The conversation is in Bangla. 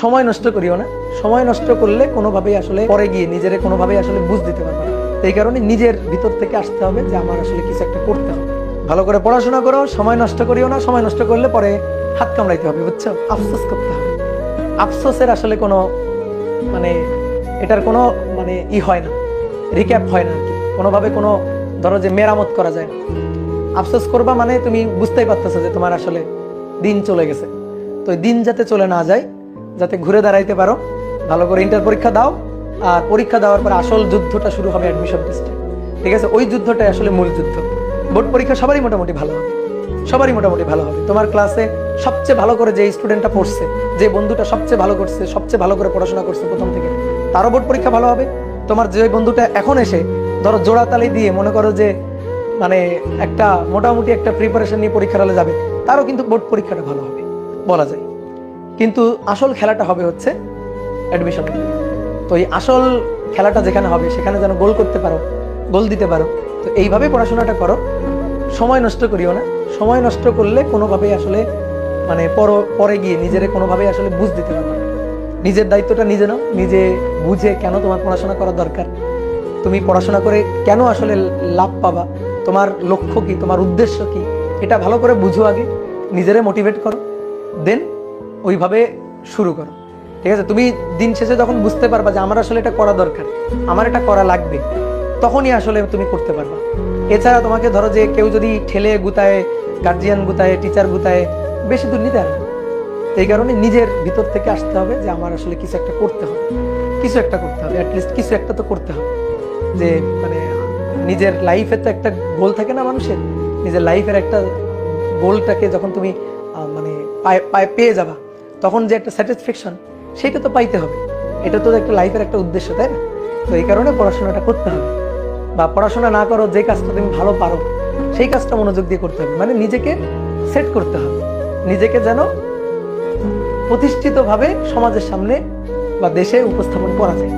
সময় নষ্ট করিও না। সময় নষ্ট করলে কোনোভাবেই আসলে পরে গিয়ে নিজের কোনোভাবেই আসলে বুঝ দিতে পারবে এই কারণে নিজের ভিতর থেকে আসতে হবে যে আমার আসলে কিছু একটা করতে হবে। ভালো করে পড়াশোনা করো, সময় নষ্ট করিও না। সময় নষ্ট করলে পরে হাত কামড়াইতে হবে, বুঝছ? আফসোস করতে হবে। আফসোসের আসলে কোনো মানে এটার কোনো মানে ই হয় না রিক্যাপ হয় না আর কোনোভাবে কোনো ধরো যে মেরামত করা যায় আফসোস করবা মানে তুমি বুঝতেই পারতেছো যে তোমার আসলে দিন চলে গেছে। তো দিন যাতে চলে না যায় যাতে ঘুরে দাঁড়াইতে পারো। ভালো করে ইন্টার পরীক্ষা দাও আর পরীক্ষা দেওয়ার পর আসল যুদ্ধটা শুরু হবে অ্যাডমিশন টেস্টে ঠিক আছে? ওই যুদ্ধটাই আসলে মূল যুদ্ধ। বোর্ড পরীক্ষা সবারই মোটামুটি ভালো হবে। সবারই মোটামুটি ভালো হবে। তোমার ক্লাসে সবচেয়ে ভালো করে যে স্টুডেন্টটা পড়ছে, যে বন্ধুটা সবচেয়ে ভালো করছে, সবচেয়ে ভালো করে পড়াশোনা করছে প্রথম থেকে, তারও বোর্ড পরীক্ষা ভালো হবে। তোমার যে বন্ধুটা এখন এসে ধরো জোড়াতালি দিয়ে মনে করো যে মানে একটা মোটামুটি একটা প্রিপারেশন নিয়ে পরীক্ষার হলে যাবে, তারও কিন্তু বোর্ড পরীক্ষাটা ভালো হবে। বলা যায়। কিন্তু আসল খেলাটা হবে হচ্ছে অ্যাডমিশন তো এই আসল খেলাটা যেখানে হবে, সেখানে যেন গোল করতে পারো, গোল দিতে পারো, তো এইভাবে পড়াশোনাটা করো। সময় নষ্ট করিও না। সময় নষ্ট করলে কোনোভাবেই আসলে মানে পর, পরে গিয়ে নিজের কোনোভাবেই আসলে বুঝ দিতে পারবে নিজের দায়িত্বটা নিজে নাও, নিজে বুঝে কেন তোমার পড়াশোনা করা দরকার? তুমি পড়াশোনা করে কেন আসলে লাভ পাবা? তোমার লক্ষ্য কি? তোমার উদ্দেশ্য কি? এটা ভালো করে বুঝো আগে, নিজেরে মোটিভেট করো। দেন ওইভাবে শুরু করো। ঠিক আছে? তুমি দিন শেষে যখন বুঝতে পারবা যে আমার আসলে এটা করা দরকার, আমার এটা করা লাগবে, তখনই আসলে তুমি করতে পারবা। এছাড়া তোমাকে ধরো যে কেউ যদি ঠেলে গুতায় গার্জিয়ান গুতায় টিচার গুতায়, বেশি দূর নিতে। তো এই কারণে নিজের ভিতর থেকে আসতে হবে যে আমার আসলে কিছু একটা করতে হবে। কিছু একটা করতে হবে অ্যাটলিস্ট কিছু একটা তো করতে হবে। যে মানে নিজের লাইফে তো একটা গোল থাকে না মানুষের? নিজের লাইফের একটা গোলটাকে যখন তুমি মানে পেয়ে যাবা। তখন যে একটা স্যাটিসফ্যাকশন সেটা তো পাইতে হবে। এটা তো একটা লাইফের একটা উদ্দেশ্য, তাই না? তো এই কারণে পড়াশোনাটা করতে হবে। বা পড়াশোনা না করো, যে কাজটা তুমি ভালো পারো, সেই কাজটা মনোযোগ দিয়ে করতে হবে। মানে নিজেকে সেট করতে হবে। নিজেকে যেন প্রতিষ্ঠিতভাবে সমাজের সামনে বা দেশে উপস্থাপন করা যায়।